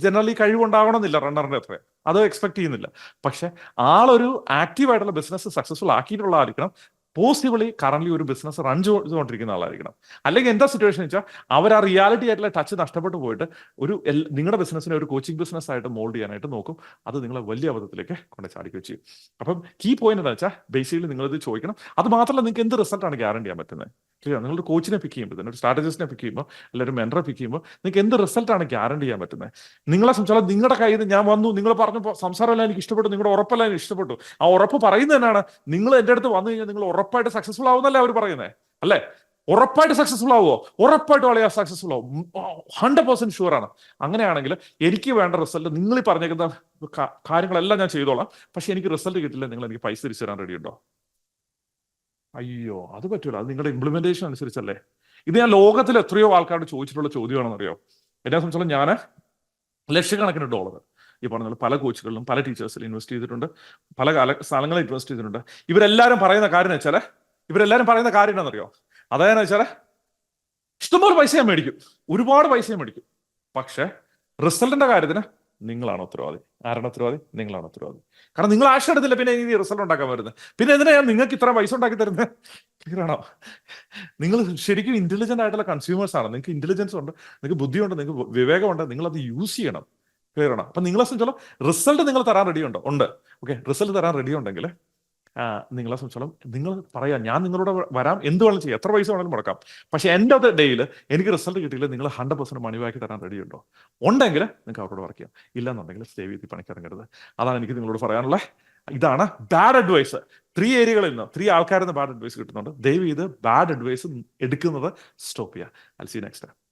Speaker 1: ജനറലി കഴിവുണ്ടാവണമെന്നില്ല റണ്ണറിന്റെ അത്ര. അത് എക്സ്പെക്ട് ചെയ്യുന്നില്ല. പക്ഷെ ആളൊരു ആക്റ്റീവ് ആയിട്ടുള്ള ബിസിനസ് സക്സസ്ഫുൾ ആക്കിയിട്ടുള്ള ആയിരിക്കണം പോസിബിളി കറന്റ് ഒരു ബിസിനസ് റൺ ചെയ്തുകൊണ്ടിരിക്കുന്ന ആളായിരിക്കണം. അല്ലെങ്കിൽ എന്താ സിറ്റുവേഷൻ വെച്ചാൽ അവർ ആ റിയാലിറ്റി ആയിട്ടുള്ള ടച്ച് നഷ്ടപ്പെട്ടു പോയിട്ട് ഒരു നിങ്ങളുടെ ബിസിനസ്സിനെ ഒരു കോച്ചിങ് ബിസിനസ് ആയിട്ട് മോൾഡ് ചെയ്യാനായിട്ട് നോക്കും. അത് നിങ്ങളെ വലിയ അബദ്ധത്തിലേക്ക് കൊണ്ട് ചാടിക്കുകയും ചെയ്യും. അപ്പം കീ പോയിന്റ് എന്താ വെച്ചാൽ ബേസിക്കലി നിങ്ങളിത് ചോദിക്കണം. അത് മാത്രമല്ല നിങ്ങൾക്ക് എന്ത് റിസൾട്ടാണ് ഗ്യാരണ്ടി ചെയ്യാൻ പറ്റുന്നത്? ക്ലിയർ നിങ്ങളുടെ കോച്ചിനെ പിക്ക് ചെയ്യുമ്പോൾ തന്നെ ഒരു സ്ട്രാറ്റജിസ്റ്റിനെ പിക്ക് ചെയ്യുമ്പോൾ അല്ലെങ്കിൽ ഒരു മെന്ററെ പിക്ക് ചെയ്യുമ്പോൾ നിങ്ങൾക്ക് എന്ത് റിസൾട്ടാണ് ഗ്യാരണ്ടി ചെയ്യാൻ പറ്റുന്നത് നിങ്ങളെ സംസാരം നിങ്ങളുടെ കയ്യിൽ നിന്ന് ഞാൻ വന്നു നിങ്ങൾ പറഞ്ഞപ്പോൾ സംസാരമല്ല എനിക്ക് ഇഷ്ടപ്പെട്ടു നിങ്ങളുടെ ഉറപ്പല്ല എനിക്ക് ഇഷ്ടപ്പെട്ടു. ആ ഉറപ്പ് പറയുന്നത് തന്നെയാണ് നിങ്ങൾ എന്റെ അടുത്ത് വന്നു കഴിഞ്ഞാൽ നിങ്ങൾ ഉറപ്പായിട്ട് സക്സസ്ഫുൾ ആവുന്നല്ലേ അവർ പറയുന്നത് അല്ലേ? ഉറപ്പായിട്ട് സക്സസ്ഫുൾ ആവുമോ ഉറപ്പായിട്ട് വളരെ സക്സസ്ഫുൾ ആവും. ഹൺഡ്രഡ് പെർസെന്റ് ഷുവർ ആണ്. അങ്ങനെയാണെങ്കിൽ എനിക്ക് വേണ്ട റിസൾട്ട് നിങ്ങൾ ഈ പറഞ്ഞേക്കുന്ന കാര്യങ്ങളെല്ലാം ഞാൻ ചെയ്തോളാം. പക്ഷെ എനിക്ക് റിസൾട്ട് കിട്ടില്ല നിങ്ങൾ എനിക്ക് പൈസ തിരിച്ചു തരാൻ റെഡി ഉണ്ടോ? അയ്യോ അത് പറ്റൂല. അത് നിങ്ങളുടെ ഇംപ്ലിമെന്റേഷൻ അനുസരിച്ചല്ലേ? ഇത് ഞാൻ ലോകത്തിൽ എത്രയോ ആൾക്കാരോട് ചോദിച്ചിട്ടുള്ള ചോദ്യമാണെന്നറിയോ? എന്നെ സംബന്ധിച്ചോളം ഞാൻ ലക്ഷക്കണക്കിന് ഡോളർ ഈ പറഞ്ഞ പല കോച്ചുകളിലും പല ടീച്ചേഴ്സിലും ഇൻവെസ്റ്റ് ചെയ്തിട്ടുണ്ട്. പല കാല സ്ഥലങ്ങളിൽ ഇൻവെസ്റ്റ് ചെയ്തിട്ടുണ്ട്. ഇവരെല്ലാവരും പറയുന്ന കാര്യം വെച്ചാൽ ഇവരെല്ലാവരും പറയുന്ന കാര്യം എന്താണെന്നറിയോ? അതായത് വെച്ചാൽ ഇഷ്ടംപോലെ പൈസ ഞാൻ മേടിക്കും. ഒരുപാട് പൈസ ഞാൻ മേടിക്കും. പക്ഷെ റിസൾട്ടിന്റെ കാര്യത്തിന് നിങ്ങളാണ് ഉത്തരവാദി. ആരാണ് ഉത്തരവാദി? നിങ്ങളാണ് ഉത്തരവാദി. കാരണം നിങ്ങൾ ആശ എടുത്തില്ല പിന്നെ ഇനി റിസൾട്ട് ഉണ്ടാക്കാൻ വരുന്നത്. പിന്നെ എന്തിനാ നിങ്ങൾക്ക് ഇത്ര പൈസ ഉണ്ടാക്കി തരുന്നത്? ക്ലിയർ ആണോ നിങ്ങൾ ശരിക്കും ഇന്റലിജന്റ് ആയിട്ടുള്ള കൺസ്യൂമേഴ്സ് ആണ്. നിങ്ങൾക്ക് ഇന്റലിജൻസ് ഉണ്ട് നിങ്ങൾക്ക് ബുദ്ധിയുണ്ട് നിങ്ങൾക്ക് വിവേകമുണ്ട് നിങ്ങൾ അത് യൂസ് ചെയ്യണം. ക്ലിയർ ആണോ അപ്പൊ നിങ്ങളെ സംബന്ധിച്ചോളം റിസൾട്ട് നിങ്ങൾ തരാൻ റെഡി ഉണ്ടോ? ഉണ്ട്. ഓക്കെ റിസൾട്ട് തരാൻ റെഡി ഉണ്ടെങ്കിൽ നിങ്ങളെ സംബന്ധിച്ചോളം നിങ്ങൾ പറയാം ഞാൻ നിങ്ങളോട് വരാം എന്ത് വേണമെങ്കിലും ചെയ്യാം എത്ര പൈസ വേണമെങ്കിലും മുടക്കാം. പക്ഷെ എന്റെ അത് ഡേയിൽ എനിക്ക് റിസൾട്ട് കിട്ടിയില്ല നിങ്ങൾ ഹൺഡ്രഡ് പെർസെന്റ് മണി ബാക്കി തരാൻ റെഡി ഉണ്ടോ? ഉണ്ടെങ്കിൽ നിങ്ങൾക്ക് അവരോട് വർക്ക് ചെയ്യാം. ഇല്ലെന്നുണ്ടെങ്കിൽ സേവ് ചെയ്ത് പണിക്കിറങ്ങരുത് അതാണ് എനിക്ക് നിങ്ങളോട് പറയാനുള്ള. ഇതാണ് ബാഡ് അഡ്വൈസ് ത്രീ ഏരിയകളിൽ നിന്ന് ത്രീ ആൾക്കാരിൽ നിന്ന് ബാഡ് അഡ്വൈസ് കിട്ടുന്നുണ്ട്. ദയവ് ചെയ്ത് ബാഡ് അഡ്വൈസ് എടുക്കുന്നത് സ്റ്റോപ്പ് ചെയ്യുക. അൽ സി നെക്സ്റ്റ്